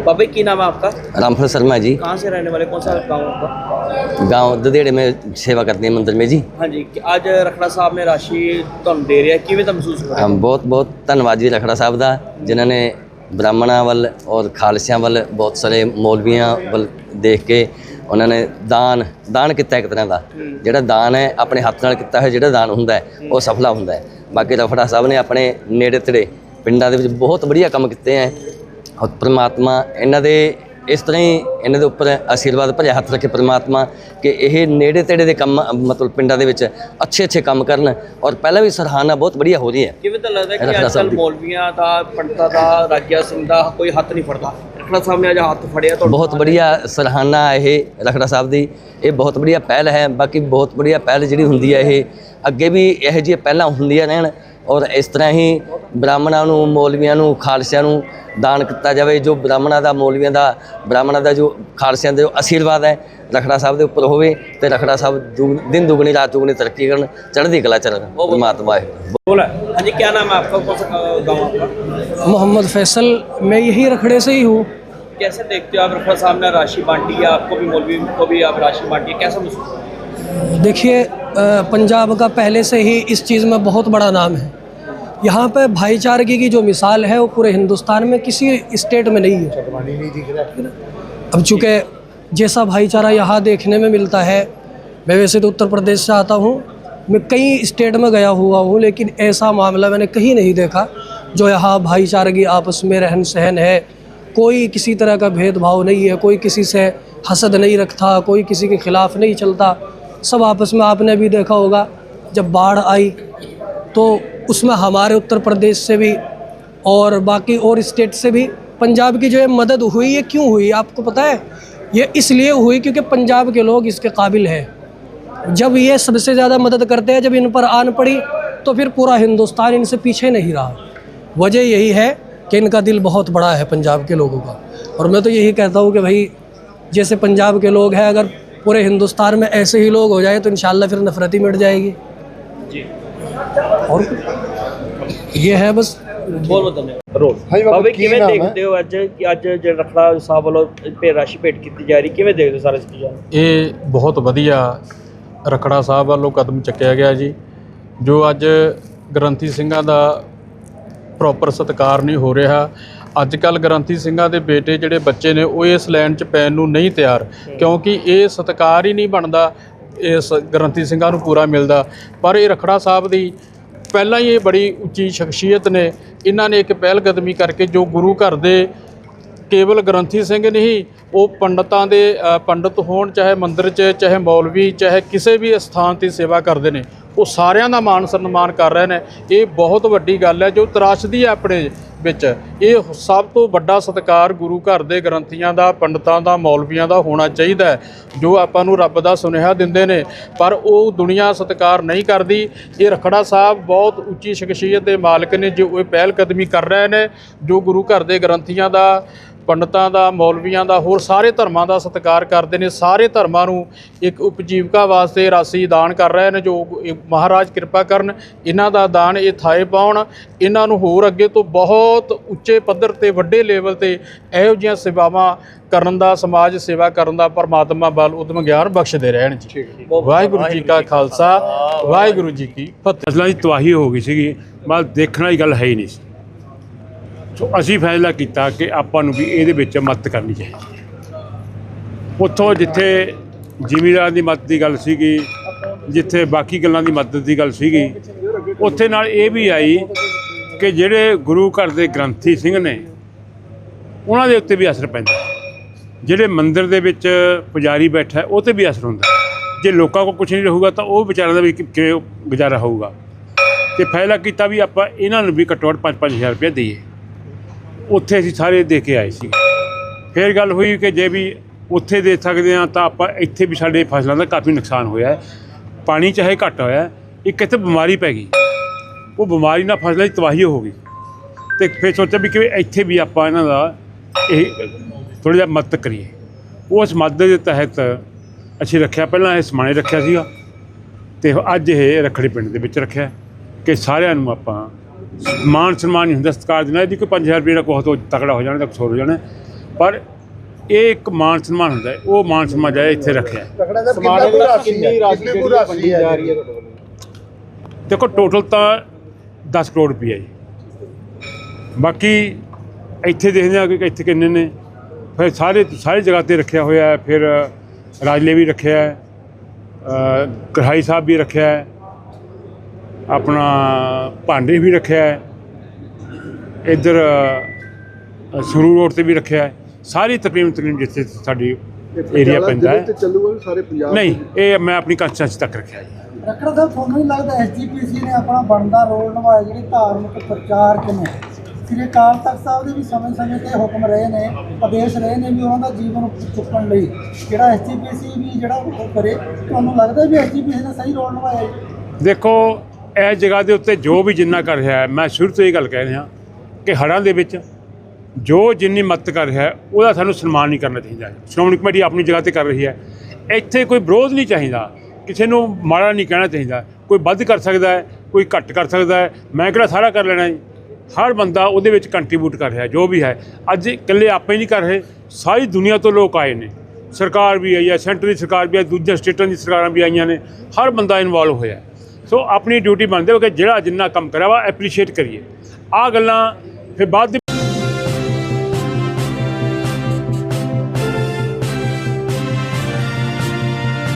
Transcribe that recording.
बाबा जी, की नाम है आपका रामफल शर्मा जी कहाँ से रहने वाले कौन सा गाँव आपका गांव ददेड़े में सेवा करते हैं मंदिर में जी हाँ जी कि ਅੱਜ ਰਖੜਾ ਸਾਹਿਬ ਨੇ ਰਾਸ਼ੀ ਤੁਹਾਨੂੰ ਦੇ ਰਿਹਾ ਕਿਵੇਂ ਦਾ ਮਹਿਸੂਸ ਹੋ ਰਿਹਾ हम बहुत बहुत ਧੰਨਵਾਦ ਜੀ ਰਖੜਾ ਸਾਹਿਬ ਦਾ ਜਿਨ੍ਹਾਂ ਨੇ ਬ੍ਰਾਹਮਣਾਂ ਵੱਲ ਔਰ ਖਾਲਸਿਆਂ ਵੱਲ ਬਹੁਤ ਸਾਰੇ ਮੌਲਵੀਆਂ ਵੱਲ ਦੇਖ ਕੇ ਉਹਨਾਂ ਨੇ ਦਾਨ ਦਾਨ ਕੀਤਾ ਇੱਕ ਤਰ੍ਹਾਂ ਦਾ ਜਿਹੜਾ ਦਾਨ ਹੈ ਆਪਣੇ ਹੱਥ ਨਾਲ ਕੀਤਾ ਹੋਇਆ ਜਿਹੜਾ ਦਾਨ ਹੁੰਦਾ ਹੈ ਉਹ ਸਫਲਾ ਹੁੰਦਾ ਹੈ ਬਾਕੀ ਰਖੜਾ ਸਾਹਿਬ ਨੇ ਆਪਣੇ ਨੇੜੇ ਤੇੜੇ ਪਿੰਡਾਂ ਦੇ ਵਿੱਚ ਬਹੁਤ ਵਧੀਆ ਕੰਮ ਕੀਤੇ ਹੈ ਔਰ ਪ੍ਰਮਾਤਮਾ ਇਹਨਾਂ ਦੇ ਇਸ ਤਰ੍ਹਾਂ ਹੀ ਇਹਨਾਂ ਦੇ ਉੱਪਰ ਆਸ਼ੀਰਵਾਦ ਭਰਿਆ ਹੱਥ ਰੱਖੇ ਪ੍ਰਮਾਤਮਾ ਕਿ ਇਹ ਨੇੜੇ ਤੇੜੇ ਦੇ ਕੰਮ ਮਤਲਬ ਪਿੰਡਾਂ ਦੇ ਵਿੱਚ ਅੱਛੇ ਅੱਛੇ ਕੰਮ ਕਰਨ ਔਰ ਪਹਿਲਾਂ ਵੀ ਸਰਹਾਨਾ ਬਹੁਤ ਵਧੀਆ ਹੋ ਰਹੀ ਹੈ। ਕਿਵੇਂ ਤਾਂ ਲੱਗਦਾ ਕਿ ਅੱਜ ਕੱਲ੍ਹ। ਮੌਲਵੀਆਂ ਦਾ ਪੰਡਤਾਂ ਦਾ ਰਾਜਿਆ ਸਿੰਘ ਦਾ ਕੋਈ ਹੱਥ ਨਹੀਂ ਫੜਦਾ। ਰਖੜਾ ਸਾਹਿਬ ਨੇ ਅੱਜ ਹੱਥ ਫੜਿਆ ਤੁਹਾਨੂੰ ਬਹੁਤ ਵਧੀਆ ਸਰਹਾਨਾ ਇਹ ਰਖੜਾ ਸਾਹਿਬ ਦੀ। ਇਹ ਬਹੁਤ ਵਧੀਆ ਪਹਿਲ ਹੈ ਬਾਕੀ ਬਹੁਤ ਵਧੀਆ ਪਹਿਲ ਜਿਹੜੀ ਹੁੰਦੀ ਹੈ ਇਹ ਅੱਗੇ ਵੀ ਇਹੋ ਜਿਹੀ ਪਹਿਲਾਂ ਹੁੰਦੀਆਂ ਰਹਿਣ। ਔਰ ਇਸ ਤਰ੍ਹਾਂ ਹੀ ਬ੍ਰਾਹਮਣਾਂ ਨੂੰ ਮੌਲਵੀਆਂ ਨੂੰ ਖਾਲਸਿਆਂ ਨੂੰ ਦਾਨ ਕੀਤਾ ਜਾਵੇ ਜੋ ਬ੍ਰਾਹਮਣਾਂ ਦਾ ਮੌਲਵੀਆਂ ਦਾ ਬ੍ਰਾਹਮਣਾਂ ਦਾ ਜੋ ਖਾਲਸਿਆਂ ਦੇ ਜੋ ਆਸ਼ੀਰਵਾਦ ਹੈ ਰਖੜਾ ਸਾਹਿਬ ਦੇ ਉੱਪਰ ਹੋਵੇ ਤੇ ਰਖੜਾ ਸਾਹਿਬ ਦੁ- ਦਿਨ ਦੁਗਣੀ ਰਾਤ ਦੁਗਣੀ ਤਰੱਕੀ ਕਰਨ ਚੜ੍ਹਦੀ ਕਲਾ ਚ ਰਹਿਣ ਪਰਮਾਤਮਾ ਹੈ बोला हाँ जी क्या नाम है आपका कौन सा गाँव आपका मोहम्मद फैसल मैं यही रखड़े से ही हूँ कैसे देखते हो आप रखड़ा साहब ने राशि बांटी है आपको भी मौलवी को भी आप राशि बांटी है कैसा महसूस हो रहा है? देखिए अ, पंजाब का पहले से ही इस चीज़ में बहुत बड़ा नाम है। यहाँ पे भाईचारगी की जो मिसाल है वो पूरे हिंदुस्तान में किसी स्टेट में नहीं है। अब चूँकि जैसा भाईचारा यहाँ देखने में मिलता है मैं वैसे तो उत्तर प्रदेश से आता हूँ मैं कई स्टेट में गया हुआ हूँ लेकिन ऐसा मामला मैंने कहीं नहीं देखा जो यहाँ भाईचारगी आपस में रहन सहन है। कोई किसी तरह का भेदभाव नहीं है कोई किसी से हसद नहीं रखता कोई किसी के खिलाफ नहीं चलता। सब आपस में आपने भी देखा होगा, जब बाढ़ आई तो उसमें हमारे उत्तर प्रदेश से भी और बाकी और स्टेट से भी पंजाब की जो है मदद हुई, ये क्यों हुई आपको पता है? ये इसलिए हुई क्योंकि पंजाब के लोग इसके काबिल हैं। जब ये सबसे ज़्यादा मदद करते हैं, जब इन पर आन पड़ी तो फिर पूरा हिंदुस्तान इनसे पीछे नहीं रहा। वजह यही है कि इनका दिल बहुत बड़ा है पंजाब के लोगों का। और मैं तो यही कहता हूँ कि भाई, जैसे पंजाब के लोग हैं, अगर पूरे हिंदुस्तान में ऐसे ही लोग हो जाए तो इंशाल्लाह फिर नफरत ही मिट जाएगी जी और कुछ? ये है बस ਬਹੁਤ ਬਹੁਤ ਧੰਨਵਾਦ ਰੋਲ ਹਾਂਜੀ ਬਾਬਾ, ਬਾਬੇ ਕੀ ਕਿਵੇਂ ਨਾਮ ਹੈ? ਦੇਖਦੇ ਹੋ ਅੱਜ ਕਿ ਅੱਜ ਜਿਹੜਾ ਰਖੜਾ ਸਾਹਿਬ ਵੱਲੋਂ ਭੇ ਰਾਸ਼ੀ ਭੇਟ ਕੀਤੀ ਜਾ ਰਹੀ ਕਿਵੇਂ ਦੇਖਦੇ ਹੋ ਸਾਰੇ ਇਸ ਚੀਜ਼ਾਂ ਨੂੰ ਇਹ ਬਹੁਤ ਵਧੀਆ ਰਖੜਾ ਸਾਹਿਬ ਵੱਲੋਂ ਕਦਮ ਚੱਕਿਆ ਗਿਆ ਜੀ ਜੋ ਅੱਜ ਗ੍ਰੰਥੀ ਸਿੰਘਾਂ ਦਾ ਪ੍ਰੋਪਰ ਸਤਿਕਾਰ ਨਹੀਂ ਹੋ ਰਿਹਾ ਅੱਜ ਕੱਲ ਗ੍ਰੰਥੀ ਸਿੰਘਾਂ ਦੇ ਬੇਟੇ ਜਿਹੜੇ ਬੱਚੇ ਨੇ ਉਹ ਇਸ ਲਾਈਨ 'ਚ ਪੈਣ ਨੂੰ ਨਹੀਂ ਤਿਆਰ ਕਿਉਂਕਿ ਇਹ ਸਤਿਕਾਰ ਹੀ ਨਹੀਂ ਬਣਦਾ ਇਸ ਗ੍ਰੰਥੀ ਸਿੰਘਾਂ ਨੂੰ ਪੂਰਾ ਮਿਲਦਾ। ਪਰ ਇਹ ਰਖੜਾ ਸਾਹਿਬ ਦੀ ਪਹਿਲਾਂ ਹੀ ਇਹ ਬੜੀ ਉੱਚੀ ਸ਼ਖਸੀਅਤ ਨੇ। ਇਹਨਾਂ ਨੇ ਇੱਕ ਪਹਿਲ ਕਦਮੀ ਕਰਕੇ ਜੋ ਗੁਰੂ ਘਰ ਦੇ ਕੇਵਲ ਗ੍ਰੰਥੀ ਸਿੰਘ ਨਹੀਂ ਉਹ ਪੰਡਤਾਂ ਦੇ ਪੰਡਤ ਹੋਣ ਚਾਹੇ ਮੰਦਿਰ 'ਚ ਚਾਹੇ ਮੌਲਵੀ ਚਾਹੇ ਕਿਸੇ ਵੀ ਸਥਾਨ ਤੇ ਸੇਵਾ ਕਰਦੇ ਨੇ ਉਹ ਸਾਰਿਆਂ ਦਾ ਮਾਨ ਸਨਮਾਨ ਕਰ ਰਹੇ ਨੇ। ਇਹ ਬਹੁਤ ਵੱਡੀ ਗੱਲ ਹੈ ਜੋ ਤਰਾਸ਼ਦੀ ਹੈ ਆਪਣੇ ਵਿੱਚ। ਇਹ ਸਭ ਤੋਂ ਵੱਡਾ ਸਤਿਕਾਰ ਗੁਰੂ ਘਰ ਦੇ ਗ੍ਰੰਥੀਆਂ ਦਾ, ਪੰਡਤਾਂ ਦਾ, ਮੌਲਵੀਆਂ ਦਾ ਹੋਣਾ ਚਾਹੀਦਾ ਹੈ, ਜੋ ਆਪਾਂ ਨੂੰ ਰੱਬ ਦਾ ਸੁਨੇਹਾ ਦਿੰਦੇ ਨੇ। ਪਰ ਉਹ ਦੁਨੀਆ ਸਤਿਕਾਰ ਨਹੀਂ ਕਰਦੀ। ਇਹ ਰਖੜਾ ਸਾਹਿਬ ਬਹੁਤ ਉੱਚੀ ਸ਼ਖਸੀਅਤ ਦੇ ਮਾਲਕ ਨੇ, ਜੋ ਇਹ ਪਹਿਲ ਕਦਮੀ ਕਰ ਰਹੇ ਨੇ, ਜੋ ਗੁਰੂ ਘਰ ਦੇ ਗ੍ਰੰਥੀਆਂ ਦਾ ਪੰਡਤਾਂ ਦਾ ਮੌਲਵੀਆਂ ਦਾ ਹੋਰ ਸਾਰੇ ਧਰਮਾਂ ਦਾ ਸਤਿਕਾਰ ਕਰਦੇ ਨੇ। ਸਾਰੇ ਧਰਮਾਂ ਨੂੰ ਇੱਕ ਉਪਜੀਵਕਾ ਵਾਸਤੇ ਰਾਸੀ ਦਾਨ ਕਰ ਰਹੇ ਨੇ ਜੋ ਮਹਾਰਾਜ ਕਿਰਪਾ ਕਰਨ। ਇਹਨਾਂ ਦਾ ਦਾਨ ਇਹ ਥਾਏ ਪਾਉਣ। ਇਹਨਾਂ ਨੂੰ ਹੋਰ ਅੱਗੇ ਤੋਂ ਬਹੁਤ ਉੱਚੇ ਪੱਧਰ ਤੇ ਵੱਡੇ ਲੈਵਲ ਤੇ ਇਹੋ ਜਿਹੀਆਂ ਸੇਵਾਵਾਂ ਕਰਨ ਦਾ ਸਮਾਜ ਸੇਵਾ ਕਰਨ ਦਾ ਪਰਮਾਤਮਾ ਬਲ ਉਦਮ ਗਿਆਨ ਬਖਸ਼ਦੇ ਰਹਿਣ ਜੀ। ਵਾਹਿਗੁਰੂ ਜੀ ਕਾ ਖਾਲਸਾ। ਵਾਹਿਗੁਰੂ ਜੀ ਕੀ ਫਤਿਹ। ਫਸਲਾਂ ਦੀ ਤਬਾਹੀ ਹੋ ਗਈ ਸੀਗੀ। ਬਸ ਦੇਖਣ ਵਾਲੀ ਗੱਲ ਹੈ ਹੀ ਨਹੀਂ ਸੋ ਅਸੀਂ ਫੈਸਲਾ ਕੀਤਾ ਕਿ ਆਪਾਂ ਨੂੰ ਵੀ ਇਹਦੇ ਵਿੱਚ ਮਦਦ ਕਰਨੀ ਚਾਹੀਦੀ ਉੱਥੋਂ ਜਿੱਥੇ ਜ਼ਿਮੀਦਾਰ ਦੀ ਮਦਦ ਦੀ ਗੱਲ ਸੀਗੀ, ਜਿੱਥੇ ਬਾਕੀ ਗੱਲਾਂ ਦੀ ਮਦਦ ਦੀ ਗੱਲ ਸੀਗੀ, ਉੱਥੇ ਨਾਲ ਇਹ ਵੀ ਆਈ ਕਿ ਜਿਹੜੇ ਗੁਰੂ ਘਰ ਦੇ ਗ੍ਰੰਥੀ ਸਿੰਘ ਨੇ, ਉਹਨਾਂ ਦੇ ਉੱਤੇ ਵੀ ਅਸਰ ਪੈਂਦਾ ਜਿਹੜੇ ਮੰਦਿਰ ਦੇ ਵਿੱਚ ਪੁਜਾਰੀ ਬੈਠਾ ਉਹ ਤੇ ਵੀ ਅਸਰ ਹੁੰਦਾ ਜੇ ਲੋਕਾਂ ਕੋਲ ਕੁਝ ਨਹੀਂ ਰਹੂਗਾ ਤਾਂ ਉਹ ਵਿਚਾਰਿਆਂ ਦਾ ਵੀ ਕਿਵੇਂ ਗੁਜ਼ਾਰਾ ਹੋਊਗਾ। ਤੇ ਫੈਸਲਾ ਕੀਤਾ ਵੀ ਆਪਾਂ ਇਹਨਾਂ ਨੂੰ ਵੀ ਘੱਟੋ ਘੱਟ 5-5000 ਰੁਪਏ ਦਈਏ। ਉੱਥੇ ਅਸੀਂ ਸਾਰੇ ਦੇ ਕੇ ਆਏ ਸੀ। ਫਿਰ ਗੱਲ ਹੋਈ ਕਿ ਜੇ ਵੀ ਉੱਥੇ ਦੇ ਸਕਦੇ ਆ ਤਾਂ ਆਪਾਂ ਇੱਥੇ ਵੀ ਸਾਡੇ ਫਸਲਾਂ ਦਾ ਕਾਫੀ ਨੁਕਸਾਨ ਹੋਇਆ ਹੈ। ਪਾਣੀ ਚਾਹੇ ਘੱਟ ਹੋਇਆ ਇੱਕ ਇੱਥੇ ਬਿਮਾਰੀ ਪੈ ਗਈ। ਉਹ ਬਿਮਾਰੀ ਨਾਲ ਫਸਲਾਂ ਦੀ ਤਬਾਹੀ ਹੋ ਗਈ। ਤੇ ਫਿਰ ਸੋਚਿਆ ਵੀ ਕਿ ਇੱਥੇ ਵੀ ਆਪਾਂ ਇਹਨਾਂ ਦਾ ਇਹ ਥੋੜ੍ਹਾ ਜਿਹਾ ਮਦਦ ਕਰੀਏ। ਉਸ ਮਦਦ ਦੇ ਤਹਿਤ ਅਸੀਂ ਰੱਖਿਆ, ਪਹਿਲਾਂ ਇਹ ਸਮਾਣੇ ਰੱਖਿਆ ਸੀਗਾ। ਤੇ ਅੱਜ ਇਹ ਰਖੜੀ ਪਿੰਡ ਦੇ ਵਿੱਚ ਰੱਖਿਆ ਕਿ ਸਾਰਿਆਂ ਨੂੰ ਆਪਾਂ ਮਾਨ ਸਨਮਾਨ ਨਹੀਂ ਹੁੰਦਾ ਸਤਿਕਾਰ ਦੇਣਾ ਇਹਦੀ ਕੋਈ 5000 ਰੁਪਏ ਦਾ ਕੋਹ ਤੋਂ ਤਕੜਾ ਹੋ ਜਾਣਾ ਤਾਂ ਕੁਛ ਹੋਰ ਹੋ ਜਾਣਾ। ਪਰ ਇਹ ਇੱਕ ਮਾਨ ਸਨਮਾਨ ਹੁੰਦਾ ਹੈ। ਉਹ ਮਾਨ ਸਨਮਾਨ ਜਿਹੜਾ ਇੱਥੇ ਰੱਖਿਆ। ਹੈ। ਕਿੰਨਾ ਰਾਸ਼ੀ ਹੈ ਦੇਖੋ ਟੋਟਲ ਤਾਂ 10 ਕਰੋੜ ਰੁਪਈਆ ਜੀ। ਬਾਕੀ ਇੱਥੇ ਦੇਖਦੇ ਆ ਕਿ ਇੱਥੇ ਕਿੰਨੇ ਨੇ। ਫਿਰ ਸਾਰੇ ਸਾਰੀ ਜਗ੍ਹਾ ਤੇ ਰੱਖਿਆ ਹੋਇਆ ਹੈ। ਫਿਰ ਰਾਜਲੇ ਵੀ ਰੱਖਿਆ ਹੈ। ਅ, ਸਾਹਿਬ ਵੀ ਰੱਖਿਆ ਹੈ। ਆਪਣਾ ਭਾਂਡੇ ਵੀ ਰੱਖਿਆ ਹੈ। ਇੱਧਰ ਸੰਗਰੂਰ ਰੋਡ ਤੇ ਵੀ ਰੱਖਿਆ ਹੈ। ਸਾਰੀ ਤਕਰੀਬਨ ਤਕਰੀਬਨ ਜਿੱਥੇ ਸਾਡੀ ਏਰੀਆ ਪੈਂਦਾ ਹੈ। ਚੱਲੂਗਾ ਸਾਰੇ ਪੰਜਾਬ ਨਹੀਂ ਇਹ ਮੈਂ ਆਪਣੀ ਕੰਸਟੈਂਸੀ ਤੱਕ ਰੱਖਿਆ ਜੀ। ਰੱਖੜਾ ਸਾਹਿਬ ਤੁਹਾਨੂੰ ਨਹੀਂ ਲੱਗਦਾ ਐਸਜੀਪੀਸੀ ਨੇ ਆਪਣਾ ਬਣਦਾ ਰੋਲ ਨਿਭਾਇਆ ਜਿਹੜੀ ਧਾਰਮਿਕ ਪ੍ਰਚਾਰ ਕਿਨੇ ਸ੍ਰੀ ਅਕਾਲ ਤਖਤ ਸਾਹਿਬ ਦੇ ਵੀ ਸਮੇਂ-ਸਮੇਂ ਤੇ ਹੁਕਮ ਰਹੇ ਨੇ ਆਦੇਸ਼ ਰਹੇ ਨੇ ਵੀ ਉਹਨਾਂ ਦਾ ਜੀਵਨ ਚੁੱਕਣ ਲਈ। ਜਿਹੜਾ ਐਸਜੀਪੀਸੀ ਵੀ ਜਿਹੜਾ ਉਹ ਕਰੇ ਤੁਹਾਨੂੰ ਲੱਗਦਾ ਵੀ ਐਸਜੀਪੀਸੀ ਨੇ ਸਹੀ ਰੋਲ ਨਿਭਾਇਆ ਜੀ? ਦੇਖੋ ਇਹ ਜਗ੍ਹਾ ਦੇ ਉੱਤੇ ਜੋ ਵੀ ਜਿੰਨਾ ਕਰ ਰਿਹਾ ਹੈ, ਮੈਂ ਸ਼ੁਰੂ ਤੋਂ ਇਹ ਗੱਲ ਕਹਿ ਰਿਹਾ ਕਿ ਹੜ੍ਹਾਂ ਦੇ ਵਿੱਚ ਜੋ ਜਿੰਨੀ ਮਦਦ ਕਰ ਰਿਹਾ ਹੈ, ਉਹਦਾ ਸਾਨੂੰ ਸਨਮਾਨ ਨਹੀਂ ਕਰਨਾ ਚਾਹੀਦਾ। ਸ਼੍ਰੋਮਣੀ ਕਮੇਟੀ ਆਪਣੀ ਜਗ੍ਹਾ ਤੇ ਕਰ ਰਹੀ ਹੈ। ਇੱਥੇ ਕੋਈ ਵਿਰੋਧ ਨਹੀਂ ਚਾਹੀਦਾ। ਕਿਸੇ ਨੂੰ ਮਾੜਾ ਨਹੀਂ ਕਹਿਣਾ ਚਾਹੀਦਾ। ਕੋਈ ਵੱਧ ਕਰ ਸਕਦਾ ਹੈ, ਕੋਈ ਘੱਟ ਕਰ ਸਕਦਾ ਹੈ। ਮੈਂ ਕਿਹੜਾ ਸਾਰਾ ਕਰ ਲੈਣਾ ਹੈ? ਹਰ ਬੰਦਾ ਉਹਦੇ ਵਿੱਚ ਕੰਟਰੀਬਿਊਟ ਕਰ ਰਿਹਾ ਜੋ ਵੀ ਹੈ। ਅੱਜ ਇਕੱਲੇ ਆਪੇ ਨਹੀਂ ਕਰ ਰਹੇ। ਸਾਰੀ ਦੁਨੀਆ ਤੋਂ ਲੋਕ ਆਏ ਨੇ। ਸਰਕਾਰ ਵੀ ਆਈ ਹੈ, ਸੈਂਟਰ ਦੀ ਸਰਕਾਰ ਵੀ ਹੈ ਦੂਜੇ ਸਟੇਟਾਂ ਦੀ ਸਰਕਾਰਾਂ ਵੀ ਆਈਆਂ ਨੇ। ਹਰ ਬੰਦਾ ਇਨਵੋਲਵ ਹੋਇਆ ਸੋ ਆਪਣੀ ਡਿਊਟੀ ਬਣਦੇ ਹੋ ਕਿ ਜਿਹੜਾ ਜਿੰਨਾ ਕੰਮ ਕਰਿਆ ਐਪਰੀਸ਼ੀਏਟ ਕਰੀਏ। ਆ ਗੱਲਾਂ ਫਿਰ ਬਾਅਦ